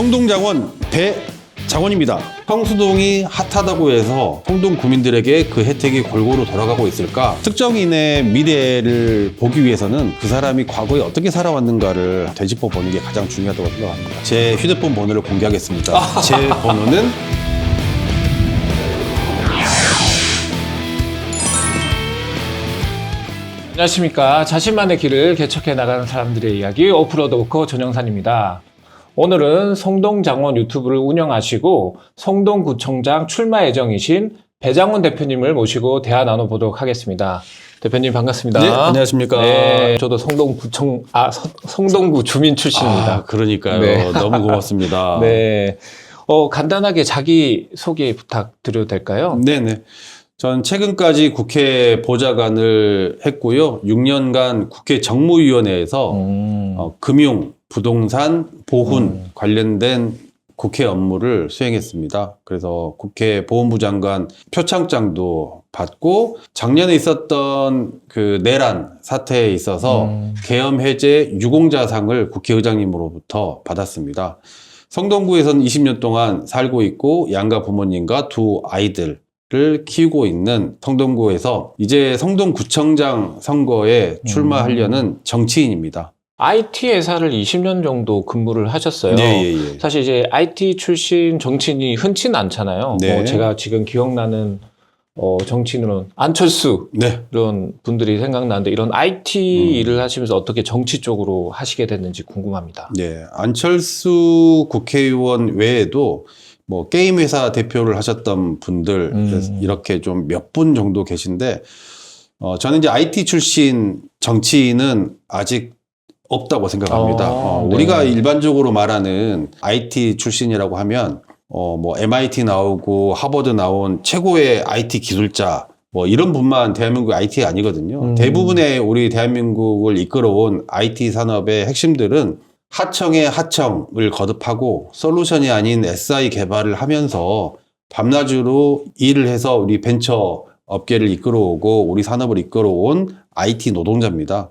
성동장원 배장원입니다. 성수동이 핫하다고 해서 성동 구민들에게 그 혜택이 골고루 돌아가고 있을까? 특정인의 미래를 보기 위해서는 그 사람이 과거에 어떻게 살아왔는가를 되짚어 보는 게 가장 중요하다고 생각합니다. 제 휴대폰 번호를 공개하겠습니다. 제 번호는 안녕하십니까. 자신만의 길을 개척해 나가는 사람들의 이야기 오프로드 워커 전영산입니다. 오늘은 성동장원 유튜브를 운영하시고 성동구청장 출마 예정이신 배장원 대표님을 모시고 대화 나눠보도록 하겠습니다. 대표님 반갑습니다. 네, 안녕하십니까. 네, 저도 성동구청 아 성- 성동구 주민 출신입니다. 아, 그러니까요. 네. 너무 고맙습니다. 네. 어, 간단하게 자기 소개 부탁드려도 될까요? 네 네. 전 최근까지 국회 보좌관을 했고요. 6년간 국회 정무위원회에서 음, 어, 금융, 부동산, 보훈 관련된 국회 업무를 수행했습니다. 그래서 국회 보훈부 장관 표창장도 받고 작년에 있었던 그 내란 사태에 있어서 음. 계엄 해제 유공자상을 국회의장님으로부터 받았습니다. 성동구에서는 20년 동안 살고 있고 양가 부모님과 두 아이들을 키우고 있는 성동구에서 이제 성동구청장 선거에 출마하려는 정치인입니다. IT 회사를 20년 정도 근무를 하셨어요. 네, 예, 예. 사실 이제 IT 출신 정치인이 흔치는 않잖아요. 네. 뭐 제가 지금 기억나는 어, 정치인으로는 안철수 네. 이런 분들이 생각나는데 이런 IT 음. 일을 하시면서 어떻게 정치 쪽으로 하시게 됐는지 궁금합니다. 네. 안철수 국회의원 외에도 뭐 게임 회사 대표를 하셨던 분들 음. 이렇게 좀 몇 분 정도 계신데 어, 저는 이제 IT 출신 정치인은 아직 없다고 생각합니다. 아, 어, 네. 우리가 일반적으로 말하는 IT 출신이라고 하면 어, 뭐 MIT 나오고 하버드 나온 최고의 IT 기술자 뭐 이런 분만 대한민국 IT 아니거든요. 음. 대부분의 우리 대한민국을 이끌어온 IT 산업의 핵심들은 하청의 하청을 거듭하고 솔루션이 아닌 SI 개발을 하면서 밤낮으로 일을 해서 우리 벤처 업계를 이끌어오고 우리 산업을 이끌어온 IT 노동자입니다.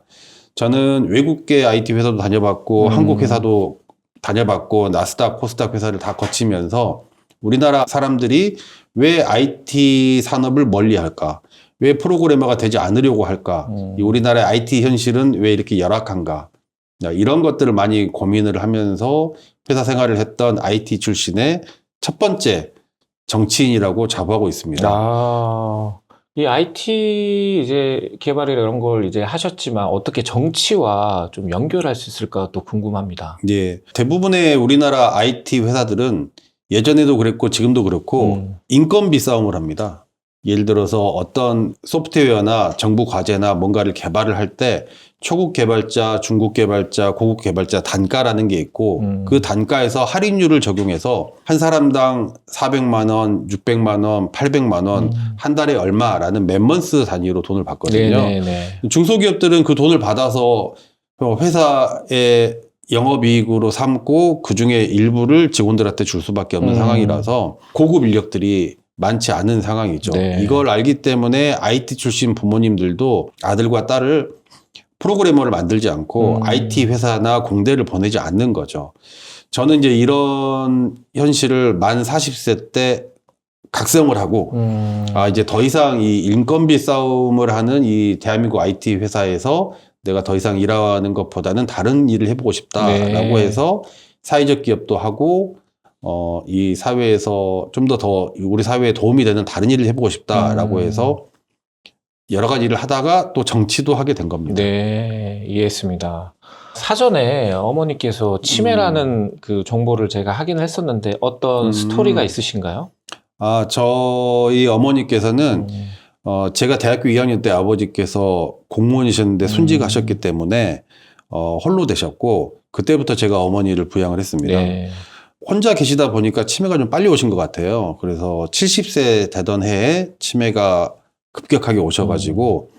저는 외국계 IT 회사도 다녀봤고 음. 한국 회사도 다녀봤고 나스닥, 코스닥 회사를 다 거치면서 우리나라 사람들이 왜 IT 산업을 멀리 할까? 왜 프로그래머가 되지 않으려고 할까? 음. 이 우리나라의 IT 현실은 왜 이렇게 열악한가? 야, 이런 것들을 많이 고민을 하면서 회사 생활을 했던 IT 출신의 첫 번째 정치인이라고 자부하고 있습니다. 아, 이 IT 이제 개발이나 이런 걸 이제 하셨지만 어떻게 정치와 좀 연결할 수 있을까 또 궁금합니다. 예. 대부분의 우리나라 IT 회사들은 예전에도 그랬고 지금도 그렇고 음. 인건비 싸움을 합니다. 예를 들어서 어떤 소프트웨어나 정부 과제나 뭔가를 개발을 할 때 초급 개발자, 중급 개발자, 고급 개발자 단가라는 게 있고 음. 그 단가에서 할인율을 적용해서 한 사람당 400만 원, 600만 원, 800만 원, 음. 한 달에 얼마라는 맨먼스 단위로 돈을 받거든요. 네네네. 중소기업들은 그 돈을 받아서 회사의 영업이익으로 삼고 그 중에 일부를 직원들한테 줄 수밖에 없는 음. 상황이라서 고급 인력들이 많지 않은 상황이죠. 네. 이걸 알기 때문에 IT 출신 부모님들도 아들과 딸을 프로그래머를 만들지 않고 음. IT 회사나 공대를 보내지 않는 거죠. 저는 이제 이런 현실을 만 40세 때 각성을 하고 음. 아, 이제 더 이상 이 인건비 싸움을 하는 이 대한민국 IT 회사에서 내가 더 이상 일하는 것보다는 다른 일을 해보고 싶다라고 네. 해서 사회적 기업도 하고 어, 이 사회에서 좀 더더 우리 사회에 도움이 되는 다른 일을 해보고 싶다라고 음. 해서 여러 가지 일을 하다가 또 정치도 하게 된 겁니다. 네, 이해했습니다. 사전에 어머니께서 치매라는 그 정보를 제가 확인을 했었는데 어떤 음. 스토리가 있으신가요? 아, 저희 어머니께서는 음. 어, 제가 대학교 2학년 때 아버지께서 공무원이셨는데 음. 순직하셨기 때문에 어, 홀로 되셨고 그때부터 제가 어머니를 부양을 했습니다. 네. 혼자 계시다 보니까 치매가 좀 빨리 오신 것 같아요. 그래서 70세 되던 해에 치매가 급격하게 오셔가지고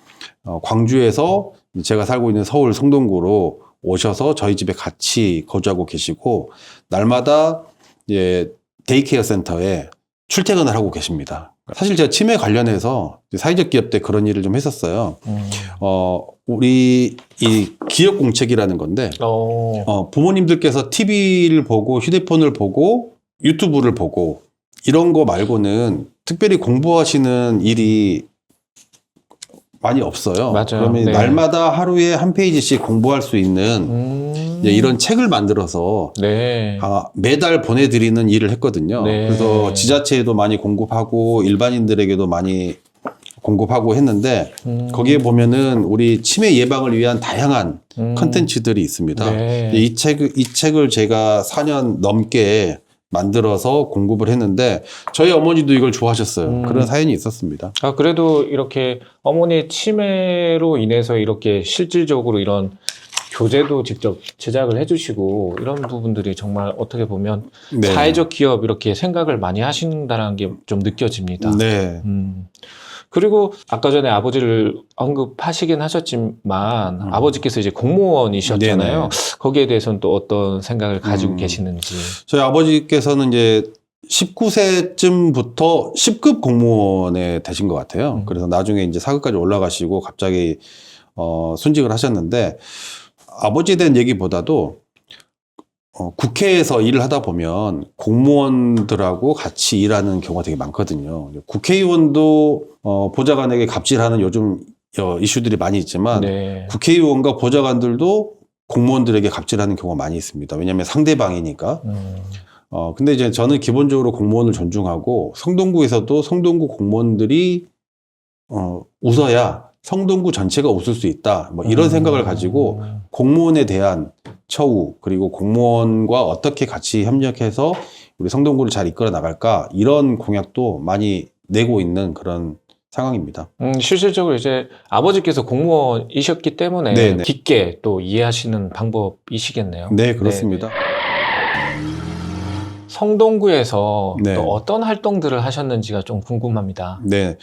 어, 광주에서 제가 살고 있는 서울 성동구로 오셔서 저희 집에 같이 거주하고 계시고 날마다 이제 데이케어 센터에 출퇴근을 하고 계십니다. 사실 제가 치매 관련해서 사회적 기업 때 그런 일을 좀 했었어요. 음. 어, 우리 이 기업 공책이라는 건데 어. 어, 부모님들께서 TV를 보고 휴대폰을 보고 유튜브를 보고 이런 거 말고는 특별히 공부하시는 일이 많이 없어요. 맞아요. 그러면 네. 날마다 하루에 한 페이지씩 공부할 수 있는 음. 이제 이런 책을 만들어서 네. 아, 매달 보내드리는 일을 했거든요. 네. 그래서 지자체에도 많이 공급하고 일반인들에게도 많이 공급하고 했는데 음. 거기에 보면은 우리 치매 예방을 위한 다양한 음. 컨텐츠들이 있습니다. 네. 이 책, 이 책을 제가 4년 넘게 만들어서 공급을 했는데 저희 어머니도 이걸 좋아하셨어요. 음. 그런 사연이 있었습니다. 아, 그래도 이렇게 어머니 치매로 인해서 이렇게 실질적으로 이런 교재도 직접 제작을 해주시고 이런 부분들이 정말 어떻게 보면 네. 사회적 기업 이렇게 생각을 많이 하신다는 게 좀 느껴집니다. 네. 음. 그리고 아까 전에 아버지를 언급하시긴 하셨지만 음. 아버지께서 이제 공무원이셨잖아요. 네네. 거기에 대해서는 또 어떤 생각을 가지고 음. 계시는지. 저희 아버지께서는 이제 19세쯤부터 10급 공무원에 되신 것 같아요. 음. 그래서 나중에 이제 사급까지 올라가시고 갑자기 어, 순직을 하셨는데 아버지에 대한 얘기보다도 어, 국회에서 일을 하다 보면 공무원들하고 같이 일하는 경우가 되게 많거든요. 국회의원도 어, 보좌관에게 갑질하는 요즘 어, 이슈들이 많이 있지만 네. 국회의원과 보좌관들도 공무원들에게 갑질하는 경우가 많이 있습니다. 왜냐하면 상대방이니까. 음. 어, 근데 이제 저는 기본적으로 공무원을 존중하고 성동구에서도 성동구 공무원들이 어, 웃어야 성동구 전체가 웃을 수 있다. 뭐 이런 음. 생각을 가지고 공무원에 대한 처우 그리고 공무원과 어떻게 같이 협력해서 우리 성동구를 잘 이끌어 나갈까 이런 공약도 많이 내고 있는 그런 상황입니다. 음, 실질적으로 이제 아버지께서 공무원이셨기 때문에 네네. 깊게 또 이해하시는 방법이시겠네요. 네, 그렇습니다. 성동구에서 네. 또 어떤 활동들을 하셨는지가 좀 궁금합니다. 네.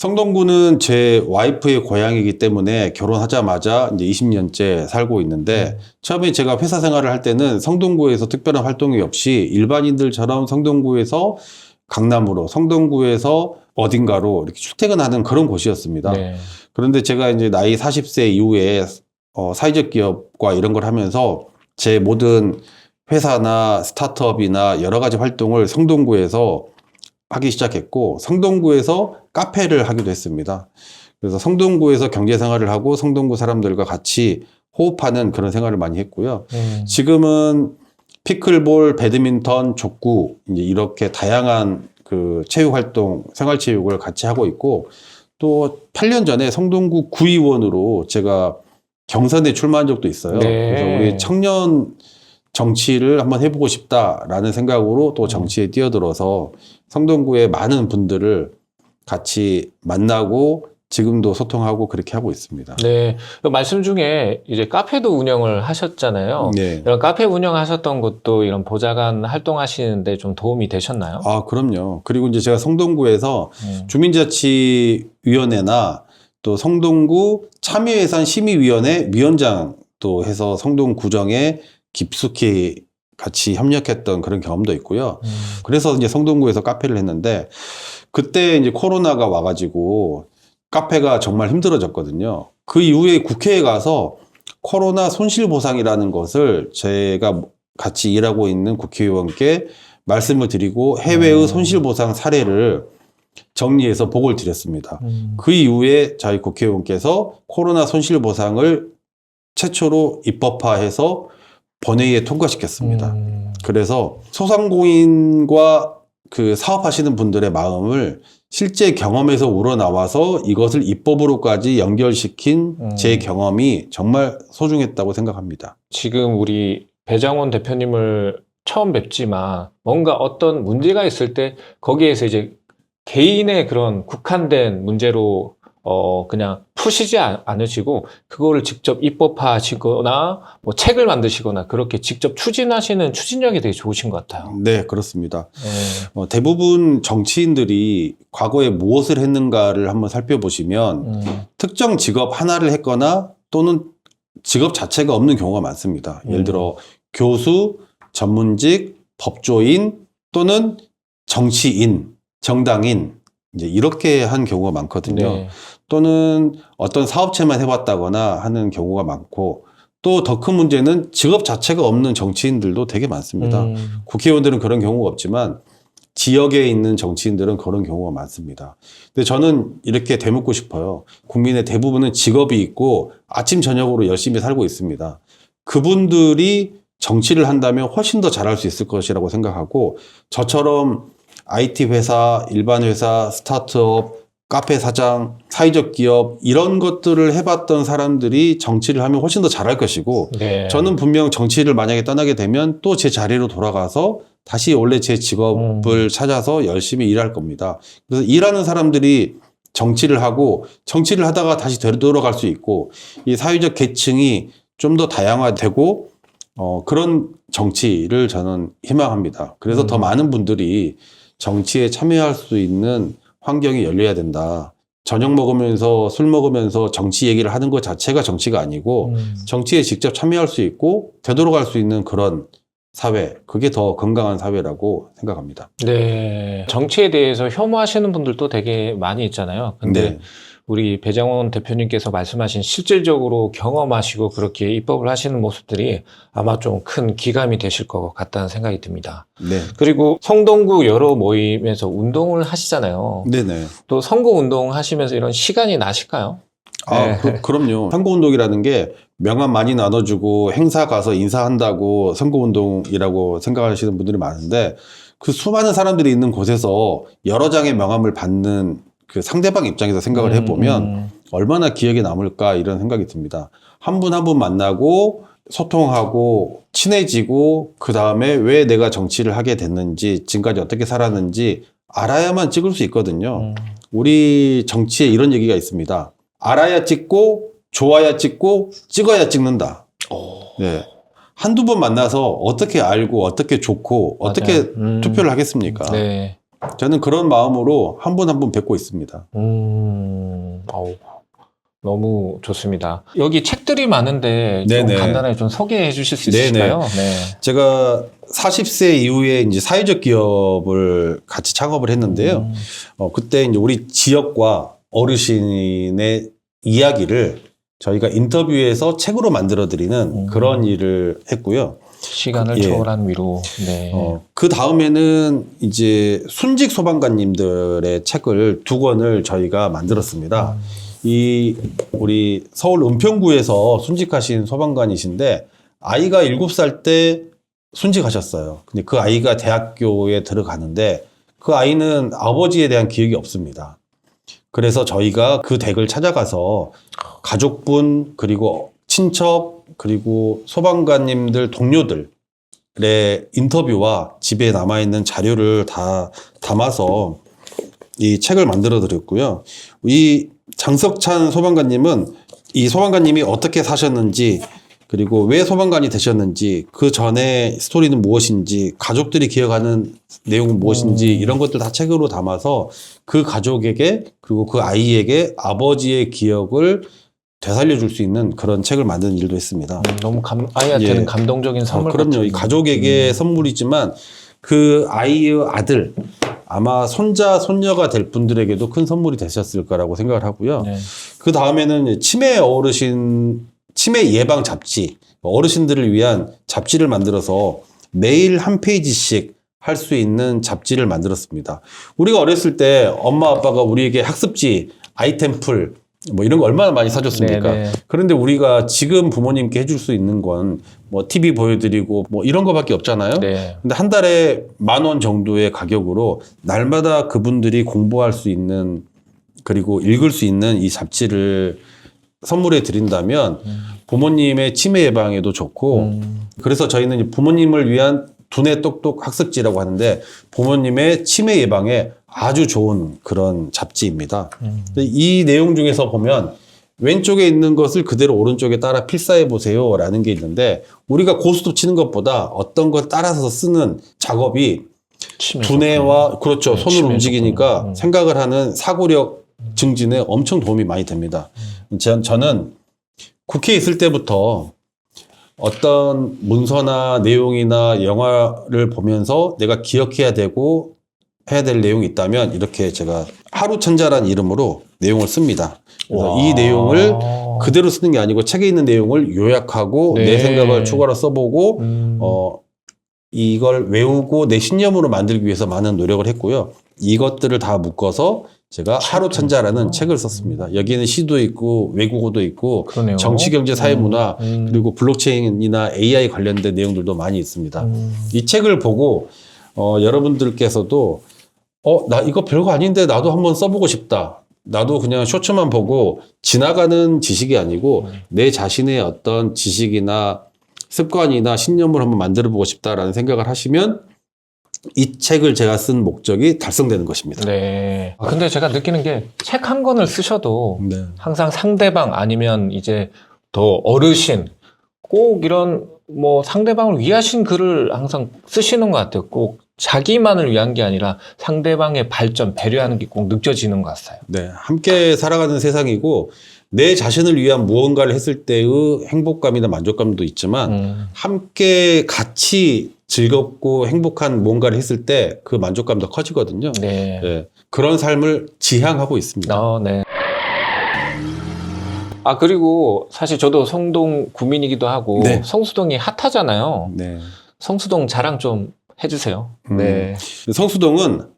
성동구는 제 와이프의 고향이기 때문에 결혼하자마자 이제 20년째 살고 있는데 처음에 제가 회사 생활을 할 때는 성동구에서 특별한 활동이 없이 일반인들처럼 성동구에서 강남으로 성동구에서 어딘가로 이렇게 출퇴근하는 그런 곳이었습니다. 네. 그런데 제가 이제 나이 40세 이후에 어, 사회적 기업과 이런 걸 하면서 제 모든 회사나 스타트업이나 여러 가지 활동을 성동구에서 하기 시작했고 성동구에서 카페를 하기도 했습니다. 그래서 성동구에서 경제 생활을 하고 성동구 사람들과 같이 호흡하는 그런 생활을 많이 했고요. 음. 지금은 피클볼, 배드민턴, 족구 이제 이렇게 다양한 그 체육 활동, 생활 체육을 같이 하고 있고 또 8년 전에 성동구 구의원으로 제가 경선에 출마한 적도 있어요. 네. 그래서 우리 청년 정치를 한번 해보고 싶다라는 생각으로 또 정치에 뛰어들어서 성동구의 많은 분들을 같이 만나고 지금도 소통하고 그렇게 하고 있습니다. 네. 그 말씀 중에 이제 카페도 운영을 하셨잖아요. 네. 이런 카페 운영하셨던 것도 이런 보좌관 활동하시는데 좀 도움이 되셨나요? 아, 그럼요. 그리고 이제 제가 성동구에서 음. 주민자치위원회나 또 성동구 참여예산 심의위원회 위원장도 해서 성동구정에 깊숙이 같이 협력했던 그런 경험도 있고요. 음. 그래서 이제 성동구에서 카페를 했는데 그때 이제 코로나가 와가지고 카페가 정말 힘들어졌거든요. 그 이후에 국회에 가서 코로나 손실보상이라는 것을 제가 같이 일하고 있는 국회의원께 말씀을 드리고 해외의 음. 손실보상 사례를 정리해서 보고를 드렸습니다. 음. 그 이후에 저희 국회의원께서 코로나 손실보상을 최초로 입법화해서 본회의에 통과시켰습니다. 음. 그래서 소상공인과 그 사업하시는 분들의 마음을 실제 경험에서 우러나와서 이것을 입법으로까지 연결시킨 음. 제 경험이 정말 소중했다고 생각합니다. 지금 우리 배장원 대표님을 처음 뵙지만 뭔가 어떤 문제가 있을 때 거기에서 이제 개인의 그런 국한된 문제로 어 그냥 푸시지 않- 않으시고 그거를 직접 입법화하시거나 뭐 책을 만드시거나 그렇게 직접 추진하시는 추진력이 되게 좋으신 것 같아요. 네, 그렇습니다. 네. 어, 대부분 정치인들이 과거에 무엇을 했는가를 한번 살펴보시면 음, 특정 직업 하나를 했거나 또는 직업 자체가 없는 경우가 많습니다. 음. 예를 들어 교수, 전문직, 법조인 또는 정치인, 정당인 이제 이렇게 한 경우가 많거든요. 네. 또는 어떤 사업체만 해봤다거나 하는 경우가 많고 또 더 큰 문제는 직업 자체가 없는 정치인들도 되게 많습니다. 음. 국회의원들은 그런 경우가 없지만 지역에 있는 정치인들은 그런 경우가 많습니다. 근데 저는 이렇게 되묻고 싶어요. 국민의 대부분은 직업이 있고 아침 저녁으로 열심히 살고 있습니다. 그분들이 정치를 한다면 훨씬 더 잘할 수 있을 것이라고 생각하고 저처럼 IT 회사, 일반 회사, 스타트업, 카페 사장, 사회적 기업 이런 것들을 해봤던 사람들이 정치를 하면 훨씬 더 잘할 것이고 네. 저는 분명 정치를 만약에 떠나게 되면 또 제 자리로 돌아가서 다시 원래 제 직업을 찾아서 열심히 일할 겁니다. 그래서 일하는 사람들이 정치를 하고 정치를 하다가 다시 되돌아갈 수 있고 이 사회적 계층이 좀 더 다양화되고 어, 그런 정치를 저는 희망합니다. 그래서 더 음. 많은 분들이 정치에 참여할 수 있는 환경이 열려야 된다. 저녁 먹으면서 술 먹으면서 정치 얘기를 하는 것 자체가 정치가 아니고 음. 정치에 직접 참여할 수 있고 되돌아갈 수 있는 그런 사회, 그게 더 건강한 사회라고 생각합니다. 네. 정치에 대해서 혐오하시는 분들도 되게 많이 있잖아요. 근데 네. 우리 배정원 대표님께서 말씀하신 실질적으로 경험하시고 그렇게 입법을 하시는 모습들이 아마 좀 큰 기감이 되실 것 같다는 생각이 듭니다. 네. 그리고 성동구 여러 모임에서 운동을 하시잖아요. 네네. 또 선거 운동 하시면서 이런 시간이 나실까요? 아, 네. 그, 그럼요. 선거운동이라는 게 명함 많이 나눠주고 행사 가서 인사한다고 선거운동이라고 생각하시는 분들이 많은데 그 수많은 사람들이 있는 곳에서 여러 장의 명함을 받는 그 상대방 입장에서 생각을 해보면 음, 얼마나 기억에 남을까 이런 생각이 듭니다. 한 분 한 분 만나고 소통하고 친해지고 그 다음에 왜 내가 정치를 하게 됐는지 지금까지 어떻게 살았는지 알아야만 찍을 수 있거든요. 음. 우리 정치에 이런 얘기가 있습니다. 알아야 찍고 좋아야 찍고 찍어야 찍는다. 오, 네. 한두 번 만나서 어떻게 알고 어떻게 좋고 어떻게. 음. 투표를 하겠습니까? 네. 저는 그런 마음으로 한 분 한 분 뵙고 있습니다. 음, 어우, 너무 좋습니다. 여기 책들이 많은데 좀 네네. 간단하게 좀 소개해 주실 수 네네. 있으실까요? 네. 제가 40세 이후에 이제 사회적 기업을 같이 창업을 했는데요. 음, 어, 그때 이제 우리 지역과 어르신의 이야기를 저희가 인터뷰에서 책으로 만들어 드리는 음. 그런 일을 했고요. 시간을 예. 초월한 위로. 네. 어, 그 다음에는 이제 순직 소방관님들의 책을 두 권을 저희가 만들었습니다. 음. 이 우리 서울 은평구에서 순직하신 소방관이신데 아이가 7살 때 순직하셨어요. 근데 그 아이가 대학교에 들어가는데 그 아이는 아버지에 대한 기억이 없습니다. 그래서 저희가 그 댁을 찾아가서 가족분 그리고 친척 그리고 소방관님들 동료들의 인터뷰와 집에 남아있는 자료를 다 담아서 이 책을 만들어 드렸고요. 이 장석찬 소방관님은 이 소방관님이 어떻게 사셨는지 그리고 왜 소방관이 되셨는지 그 전에 스토리는 무엇인지 가족들이 기억하는 내용은 무엇인지 음. 이런 것들 다 책으로 담아서 그 가족에게 그리고 그 아이에게 아버지의 기억을 되살려 줄 수 있는 그런 책을 만드는 일도 했습니다. 음, 너무 감, 아이한테는 예. 감동적인 어, 선물 그럼요. 같은 이 가족에게 음. 선물이지만 그 아이의 아들 아마 손자 손녀가 될 분들에게도 큰 선물이 되셨을 거라고 생각을 하고요. 네. 그 다음에는 치매 어르신 치매 예방 잡지 어르신들을 위한 잡지를 만들어서 매일 한 페이지씩 할 수 있는 잡지를 만들었습니다. 우리가 어렸을 때 엄마 아빠가 우리에게 학습지 아이템풀 뭐 이런 거 얼마나 많이 사줬습니까? 네, 네. 그런데 우리가 지금 부모님께 해줄 수 있는 건 뭐 TV 보여드리고 뭐 이런 거밖에 없잖아요. 네. 근데 한 달에 만 원 정도의 가격으로 날마다 그분들이 공부할 수 있는 그리고 읽을 수 있는 이 잡지를 선물해 드린다면 부모님의 치매 예방에도 좋고 음, 그래서 저희는 부모님을 위한 두뇌 똑똑 학습지라고 하는데 부모님의 치매 예방에 아주 좋은 그런 잡지입니다. 음. 이 내용 중에서 보면 왼쪽에 있는 것을 그대로 오른쪽에 따라 필사해 보세요 라는 게 있는데 우리가 고스톱 치는 것보다 어떤 걸 따라서 쓰는 작업이 두뇌와 그렇죠 네, 손을 움직이니까. 음. 생각을 하는 사고력 증진에 엄청 도움이 많이 됩니다. 전, 저는 국회에 있을 때부터 어떤 문서나 내용이나 영화를 보면서 내가 기억해야 되고 해야 될 내용이 있다면 이렇게 제가 하루 천자란 이름으로 내용을 씁니다. 그래서 와. 이 내용을 그대로 쓰는 게 아니고 책에 있는 내용을 요약하고 네. 내 생각을 추가로 써보고 음. 어 이걸 외우고 내 신념으로 만들기 위해서 많은 노력을 했고요. 이것들을 다 묶어서 제가 하루 천자라는 책을 썼습니다. 여기에는 시도 있고 외국어도 있고 그러네요. 정치, 경제, 사회, 문화 음. 그리고 블록체인이나 AI 관련된 내용들도 많이 있습니다. 음. 이 책을 보고 어, 여러분들께서도 어, 나 이거 별거 아닌데 나도 한번 써보고 싶다. 나도 그냥 쇼츠만 보고 지나가는 지식이 아니고 음. 내 자신의 어떤 지식이나 습관이나 신념을 한번 만들어 보고 싶다라는 생각을 하시면 이 책을 제가 쓴 목적이 달성되는 것입니다. 네. 아, 근데 제가 느끼는 게 책 한 권을 쓰셔도 네. 항상 상대방 아니면 이제 더 어르신 꼭 이런 뭐 상대방을 위하신 글을 항상 쓰시는 것 같아요. 꼭 자기만을 위한 게 아니라 상대방의 발전, 배려하는 게 꼭 느껴지는 것 같아요. 네, 함께 살아가는 세상이고 내 자신을 위한 무언가를 했을 때의 행복감이나 만족감도 있지만 음. 함께 같이 즐겁고 행복한 무언가를 했을 때 그 만족감도 커지거든요. 네. 네, 그런 삶을 지향하고 있습니다. 어, 네. 아, 그리고 사실 저도 성동 구민이기도 하고 네. 성수동이 핫하잖아요. 네. 성수동 자랑 좀 해주세요. 음. 네. 성수동은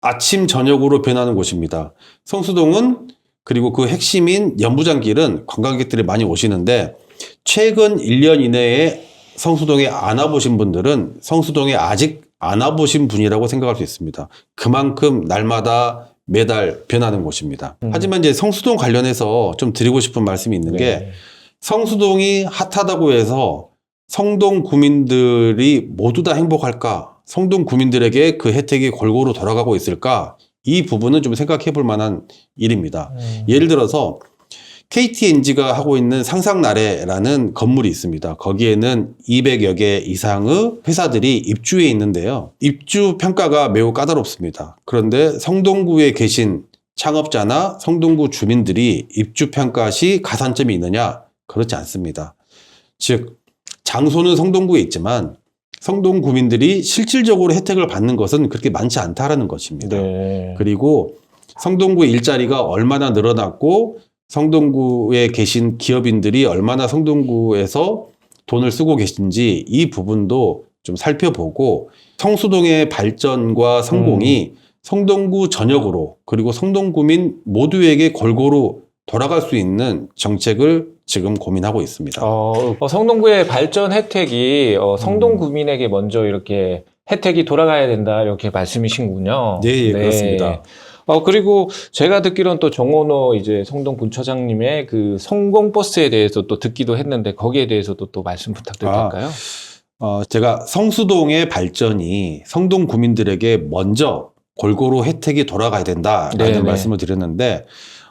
아침 저녁으로 변하는 곳입니다. 성수동은 그리고 그 핵심인 연부장길은 관광객들이 많이 오시는데 최근 1년 이내에 성수동에 안 와보신 분들은 성수동에 아직 안 와보신 분이라고 생각할 수 있습니다. 그만큼 날마다 매달 변하는 곳입니다. 음. 하지만 이제 성수동 관련해서 좀 드리고 싶은 말씀이 있는 게 네. 성수동이 핫하다고 해서 성동 구민들이 모두 다 행복할까? 성동 구민들에게 그 혜택이 골고루 돌아가고 있을까? 이 부분은 좀 생각해 볼 만한 일입니다. 음. 예를 들어서 KTNG가 하고 있는 상상나래라는 건물이 있습니다. 거기에는 200여 개 이상의 회사들이 입주해 있는데요. 입주 평가가 매우 까다롭습니다. 그런데 성동구에 계신 창업자나 성동구 주민들이 입주 평가 시 가산점이 있느냐? 그렇지 않습니다. 즉, 장소는 성동구에 있지만 성동 구민들이 실질적으로 혜택을 받는 것은 그렇게 많지 않다라는 것입니다. 네. 그리고 성동구의 일자리가 얼마나 늘어났고 성동구에 계신 기업인들이 얼마나 성동구에서 돈을 쓰고 계신지 이 부분도 좀 살펴보고 성수동의 발전과 성공이 성동구 전역으로 그리고 성동구민 모두에게 골고루 돌아갈 수 있는 정책을 지금 고민하고 있습니다. 어, 어, 성동구의 발전 혜택이 어, 성동 구민에게 먼저 이렇게 혜택이 돌아가야 된다 이렇게 말씀이신군요. 네, 예, 그렇습니다. 어 그리고 제가 듣기로는 또 정원호 이제 성동 군처장님의 그 성공 버스에 대해서 또 듣기도 했는데 거기에 대해서도 또 말씀 부탁드려도 아, 될까요? 어, 제가 성수동의 발전이 성동 구민들에게 먼저 골고루 혜택이 돌아가야 된다라는 네네. 말씀을 드렸는데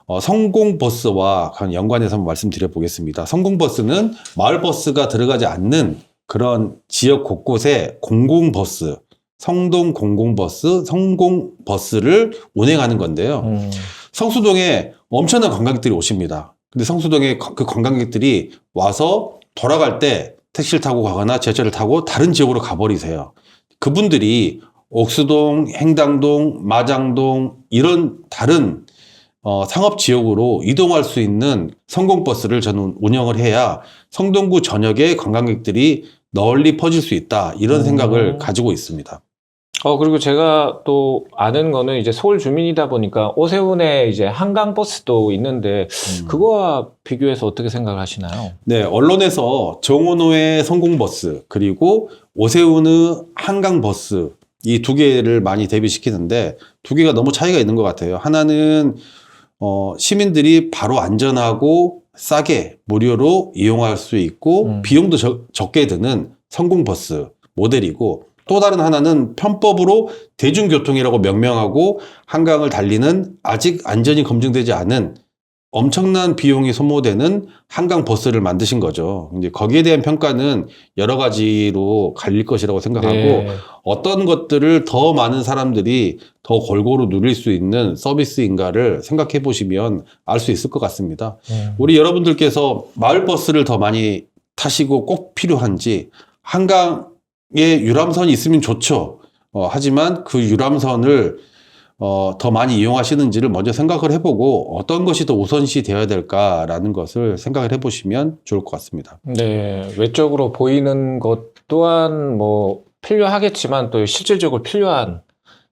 어, 성공버스와 간 연관해서 한번 말씀드려 보겠습니다. 성공버스는 마을버스가 들어가지 않는 그런 지역 곳곳에 공공버스, 성동 공공버스, 성공버스를 운행하는 건데요. 음, 성수동에 엄청난 관광객들이 오십니다. 근데 성수동에 거- 그 관광객들이 와서 돌아갈 때 택시를 타고 가거나 지하철을 타고 다른 지역으로 가버리세요. 그분들이 옥수동, 행당동, 마장동 이런 다른 어, 상업 지역으로 이동할 수 있는 성공버스를 저는 운영을 해야 성동구 전역에 관광객들이 널리 퍼질 수 있다 이런 음. 생각을 가지고 있습니다. 어 그리고 제가 또 아는 거는 이제 서울 주민이다 보니까 오세훈에 이제 한강 버스도 있는데 음. 그거와 비교해서 어떻게 생각하시나요? 네, 언론에서 정원호의 성공버스 그리고 오세훈의 한강버스 이 두 개를 많이 대비시키는데 두 개가 너무 차이가 있는 것 같아요. 하나는 어, 시민들이 바로 안전하고 싸게 무료로 이용할 수 있고 음. 비용도 적, 적게 드는 성공 버스 모델이고 또 다른 하나는 편법으로 대중교통이라고 명명하고 한강을 달리는 아직 안전이 검증되지 않은 엄청난 비용이 소모되는 한강 버스를 만드신 거죠. 이제 거기에 대한 평가는 여러 가지로 갈릴 것이라고 생각하고 네. 어떤 것들을 더 많은 사람들이 더 골고루 누릴 수 있는 서비스인가를 생각해 보시면 알 수 있을 것 같습니다. 음. 우리 여러분들께서 마을 버스를 더 많이 타시고 꼭 필요한지 한강에 유람선이 있으면 좋죠. 어, 하지만 그 유람선을 어, 더 많이 이용하시는지를 먼저 생각을 해보고 어떤 것이 더 우선시 되어야 될까라는 것을 생각을 해보시면 좋을 것 같습니다. 네, 외적으로 보이는 것 또한 뭐 필요하겠지만 또 실질적으로 필요한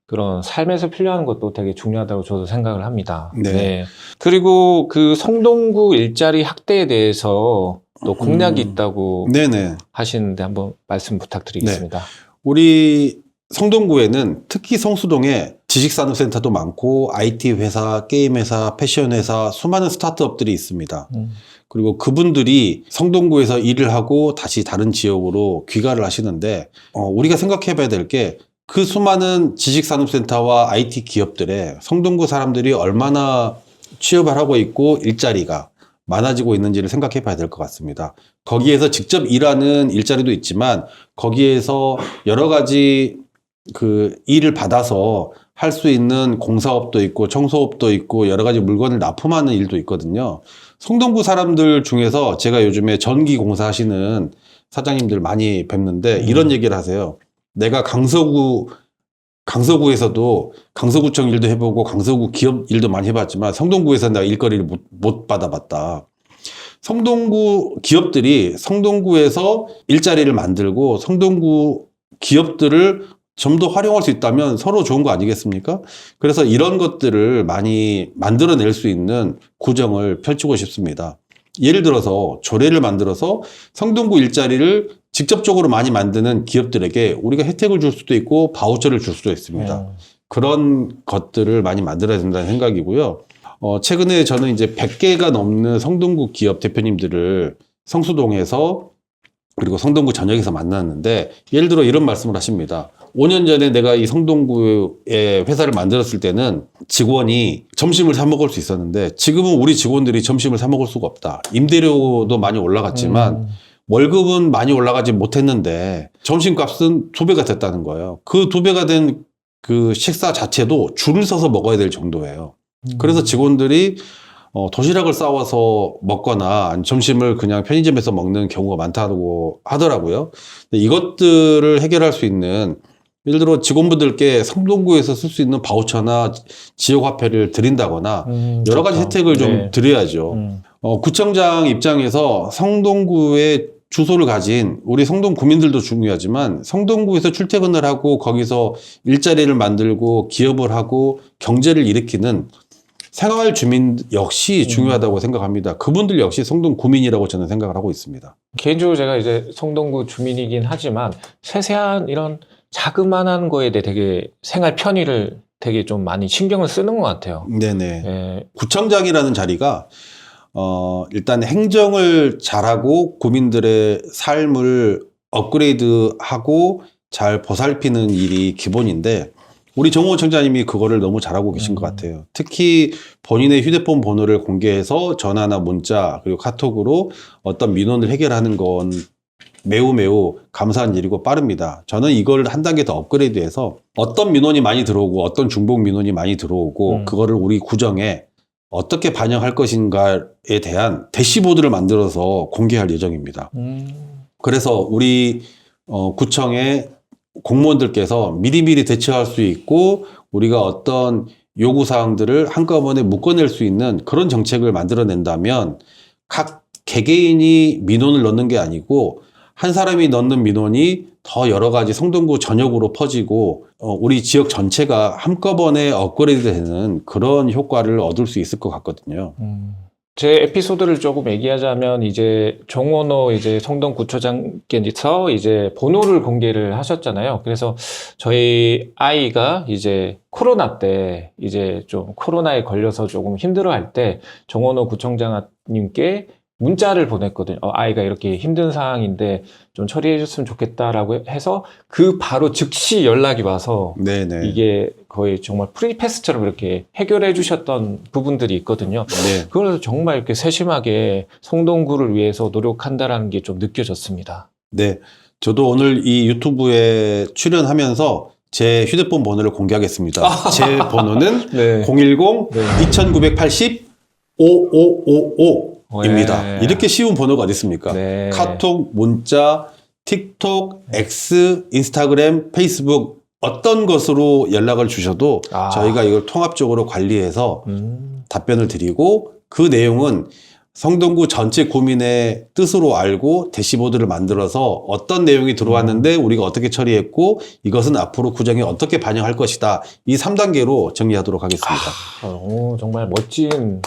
그런 삶에서 필요한 것도 되게 중요하다고 저도 생각을 합니다. 네. 그리고 그 성동구 일자리 학대에 대해서 또 공약이 음. 있다고 네네. 하시는데 한번 말씀 부탁드리겠습니다. 우리 성동구에는 특히 성수동에 지식산업센터도 많고 IT 회사, 게임 회사, 패션 회사, 수많은 스타트업들이 있습니다. 음. 그리고 그분들이 성동구에서 일을 하고 다시 다른 지역으로 귀가를 하시는데 어, 우리가 생각해 봐야 될 게 그 수많은 지식산업센터와 IT 기업들에 성동구 사람들이 얼마나 취업을 하고 있고 일자리가 많아지고 있는지를 생각해 봐야 될 것 같습니다. 거기에서 직접 일하는 일자리도 있지만 거기에서 여러 가지 그 일을 받아서 할 수 있는 공사업도 있고 청소업도 있고 여러 가지 물건을 납품하는 일도 있거든요. 성동구 사람들 중에서 제가 요즘에 전기 공사하시는 사장님들 많이 뵙는데 음. 이런 얘기를 하세요. 내가 강서구 강서구에서도 강서구청 일도 해보고 강서구 기업 일도 많이 해봤지만 성동구에서 내가 일거리를 못, 못 받아봤다. 성동구 기업들이 성동구에서 일자리를 만들고 성동구 기업들을 좀 더 활용할 수 있다면 서로 좋은 거 아니겠습니까? 그래서 이런 것들을 많이 만들어낼 수 있는 구정을 펼치고 싶습니다. 예를 들어서 조례를 만들어서 성동구 일자리를 직접적으로 많이 만드는 기업들에게 우리가 혜택을 줄 수도 있고 바우처를 줄 수도 있습니다. 음. 그런 것들을 많이 만들어야 된다는 생각이고요. 어, 최근에 저는 이제 100개가 넘는 성동구 기업 대표님들을 성수동에서 그리고 성동구 전역에서 만났는데 예를 들어 이런 말씀을 하십니다. 5년 전에 내가 이 성동구에 회사를 만들었을 때는 직원이 점심을 사 먹을 수 있었는데 지금은 우리 직원들이 점심을 사 먹을 수가 없다. 임대료도 많이 올라갔지만 음. 월급은 많이 올라가지 못했는데 점심값은 두 배가 됐다는 거예요. 그 두 배가 된 그 식사 자체도 줄을 서서 먹어야 될 정도예요. 음. 그래서 직원들이 어, 도시락을 싸와서 먹거나 점심을 그냥 편의점에서 먹는 경우가 많다고 하더라고요. 이것들을 해결할 수 있는 예를 들어 직원분들께 성동구에서 쓸 수 있는 바우처나 지역 화폐를 드린다거나 음, 여러 가지 좋다. 혜택을 좀 네. 드려야죠. 음. 어, 구청장 입장에서 성동구에 주소를 가진 우리 성동 구민들도 중요하지만 성동구에서 출퇴근을 하고 거기서 일자리를 만들고 기업을 하고 경제를 일으키는 생활 주민 역시 음. 중요하다고 생각합니다. 그분들 역시 성동 구민이라고 저는 생각을 하고 있습니다. 개인적으로 제가 이제 성동구 주민이긴 하지만 세세한 이런 자그마한 거에 대해 되게 생활 편의를 되게 좀 많이 신경을 쓰는 것 같아요. 네네. 예, 구청장이라는 자리가 어, 일단 행정을 잘하고 국민들의 삶을 업그레이드하고 잘 보살피는 일이 기본인데 우리 정호 청장님이 그거를 너무 잘하고 계신 것 음. 같아요. 특히 본인의 휴대폰 번호를 공개해서 전화나 문자 그리고 카톡으로 어떤 민원을 해결하는 건 매우 매우 감사한 일이고 빠릅니다. 저는 이걸 한 단계 더 업그레이드해서 어떤 민원이 많이 들어오고 어떤 중복 민원이 많이 들어오고 음. 그거를 우리 구정에 어떻게 반영할 것인가에 대한 대시보드를 만들어서 공개할 예정입니다. 음, 그래서 우리 어, 구청의 공무원들께서 미리미리 대처할 수 있고 우리가 어떤 요구 사항들을 한꺼번에 묶어낼 수 있는 그런 정책을 만들어낸다면 각 개개인이 민원을 넣는 게 아니고 한 사람이 넣는 민원이 더 여러 가지 성동구 전역으로 퍼지고 어, 우리 지역 전체가 한꺼번에 업그레이드 되는 그런 효과를 얻을 수 있을 것 같거든요. 음. 제 에피소드를 조금 얘기하자면 이제 정원호 이제 성동구청장께서 이제 번호를 공개를 하셨잖아요. 그래서 저희 아이가 이제 코로나 때 이제 좀 코로나에 걸려서 조금 힘들어할 때 정원호 구청장님께 문자를 보냈거든요. 어, 아이가 이렇게 힘든 상황인데 좀 처리해 줬으면 좋겠다라고 해서 그 바로 즉시 연락이 와서 네네. 이게 거의 정말 프리패스처럼 이렇게 해결해 주셨던 부분들이 있거든요. 네. 그래서 정말 이렇게 세심하게 성동구를 위해서 노력한다라는 게 좀 느껴졌습니다. 네. 저도 오늘 이 유튜브에 출연하면서 제 휴대폰 번호를 공개하겠습니다. 제 번호는 네. 010 네. 2980 5555 입니다. 네. 이렇게 쉬운 번호가 어디 있습니까? 네. 카톡, 문자, 틱톡, X, 인스타그램, 페이스북 어떤 것으로 연락을 주셔도 아. 저희가 이걸 통합적으로 관리해서 음. 답변을 드리고 그 내용은 성동구 전체 구민의 뜻으로 알고 대시보드를 만들어서 어떤 내용이 들어왔는데 우리가 어떻게 처리했고 이것은 앞으로 구정에 어떻게 반영할 것이다. 이 3단계로 정리하도록 하겠습니다. 어, 정말 멋진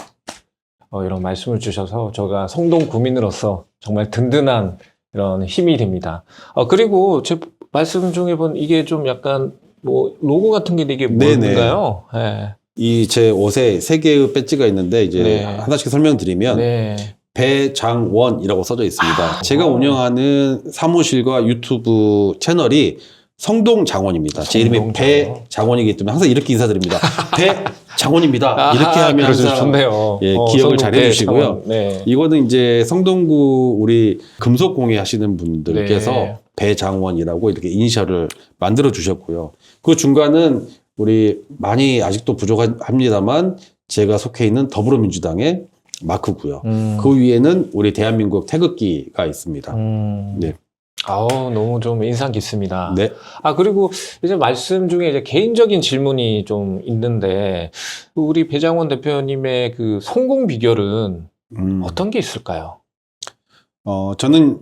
어, 이런 말씀을 주셔서 제가 성동 구민으로서 정말 든든한 이런 힘이 됩니다. 어, 그리고 제 말씀 중에 본 이게 좀 약간 뭐 로고 같은 게 이게 네네. 뭔가요? 네. 이 제 옷에 세 개의 배지가 있는데 이제 네. 하나씩 설명드리면 네. 배장원이라고 써져 있습니다. 아, 제가 와. 운영하는 사무실과 유튜브 채널이 성동 장원입니다. 제 이름이 성동장원. 배장원이기 때문에 항상 이렇게 인사드립니다. 배 장원입니다. 아, 이렇게 하면 그래서 항상 좋네요. 예, 어, 기억을 성동 잘 해주시고요. 네. 이거는 이제 성동구 우리 금속공예 하시는 분들께서 네. 배장원이라고 이렇게 이니셜을 만들어 주셨고요. 그 중간은 우리 많이 아직도 부족합니다만 제가 속해 있는 더불어민주당의 마크고요. 음. 그 위에는 우리 대한민국 태극기가 있습니다. 음. 네. 아우 너무 좀 인상 깊습니다. 네. 아 그리고 이제 말씀 중에 이제 개인적인 질문이 좀 있는데 우리 배장원 대표님의 그 성공 비결은 음, 어떤 게 있을까요? 어, 저는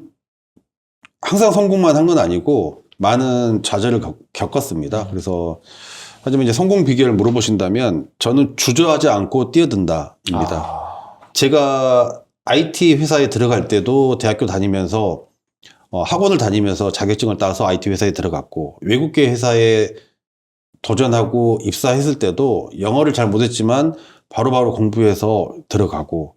항상 성공만 한 건 아니고 많은 좌절을 겪- 겪었습니다. 그래서 하지만 이제 성공 비결을 물어보신다면 저는 주저하지 않고 뛰어든다입니다. 아, 제가 IT 회사에 들어갈 때도 대학교 다니면서 어, 학원을 다니면서 자격증을 따서 IT 회사에 들어갔고 외국계 회사에 도전하고 입사했을 때도 영어를 잘 못했지만 바로바로 공부해서 들어가고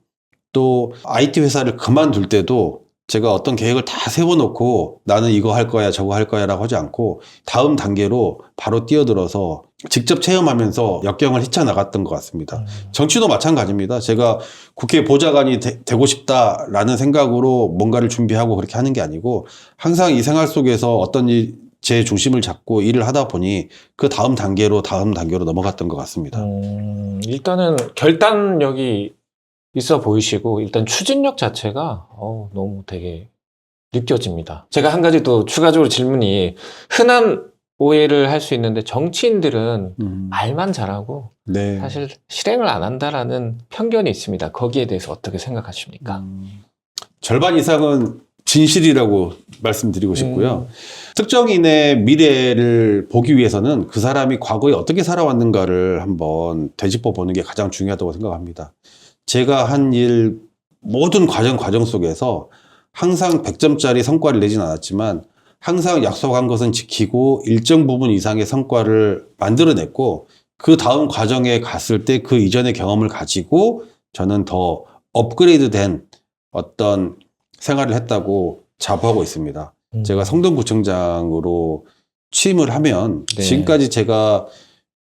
또 IT 회사를 그만둘 때도 제가 어떤 계획을 다 세워놓고 나는 이거 할 거야 저거 할 거야 라고 하지 않고 다음 단계로 바로 뛰어들어서 직접 체험하면서 역경을 헤쳐나갔던 것 같습니다. 음. 정치도 마찬가지입니다. 제가 국회 보좌관이 되, 고 싶다라는 생각으로 뭔가를 준비하고 그렇게 하는 게 아니고 항상 이 생활 속에서 어떤 일, 제 중심을 잡고 일을 하다 보니 그 다음 단계로 다음 단계로 넘어갔던 것 같습니다. 음, 일단은 결단력이 있어 보이시고 일단 추진력 자체가 어, 너무 되게 느껴집니다. 제가 한 가지 또 추가적으로 질문이 흔한 오해를 할 수 있는데 정치인들은 음, 말만 잘하고 네. 사실 실행을 안 한다라는 편견이 있습니다. 거기에 대해서 어떻게 생각하십니까? 음, 절반 이상은 진실이라고 말씀드리고 싶고요. 음. 특정인의 미래를 보기 위해서는 그 사람이 과거에 어떻게 살아왔는가를 한번 되짚어 보는 게 가장 중요하다고 생각합니다. 제가 한 일 모든 과정 과정 속에서 항상 100점짜리 성과를 내진 않았지만 항상 약속한 것은 지키고 일정 부분 이상의 성과를 만들어냈고 그 다음 과정에 갔을 때 그 이전의 경험을 가지고 저는 더 업그레이드 된 어떤 생활을 했다고 자부하고 있습니다. 음. 제가 성동구청장으로 취임을 하면 네. 지금까지 제가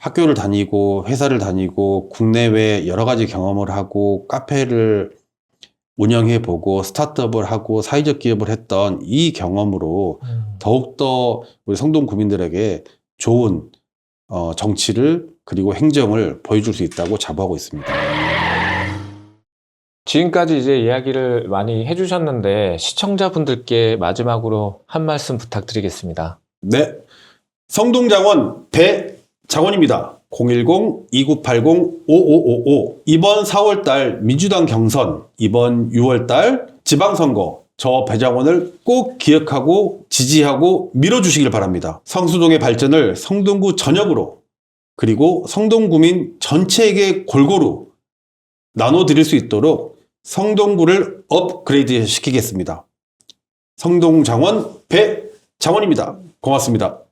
학교를 다니고 회사를 다니고 국내외 여러 가지 경험을 하고 카페를 운영해 보고 스타트업을 하고 사회적 기업을 했던 이 경험으로 음. 더욱더 우리 성동 구민들에게 좋은 어, 정치를 그리고 행정을 보여줄 수 있다고 자부하고 있습니다. 지금까지 이제 이야기를 많이 해주셨는데 시청자분들께 마지막으로 한 말씀 부탁드리겠습니다. 네. 성동장원 배 장원입니다. 010-2980-5555 이번 4월달 민주당 경선, 이번 6월달 지방선거 저 배장원을 꼭 기억하고 지지하고 밀어주시길 바랍니다. 성수동의 발전을 성동구 전역으로 그리고 성동구민 전체에게 골고루 나눠드릴 수 있도록 성동구를 업그레이드 시키겠습니다. 성동장원 배장원입니다. 고맙습니다.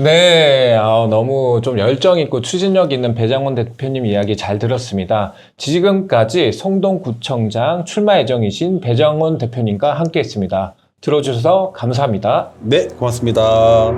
네, 아, 너무 좀 열정 있고 추진력 있는 배장원 대표님 이야기 잘 들었습니다. 지금까지 성동구청장 출마 예정이신 배장원 대표님과 함께했습니다. 들어주셔서 감사합니다. 네, 고맙습니다.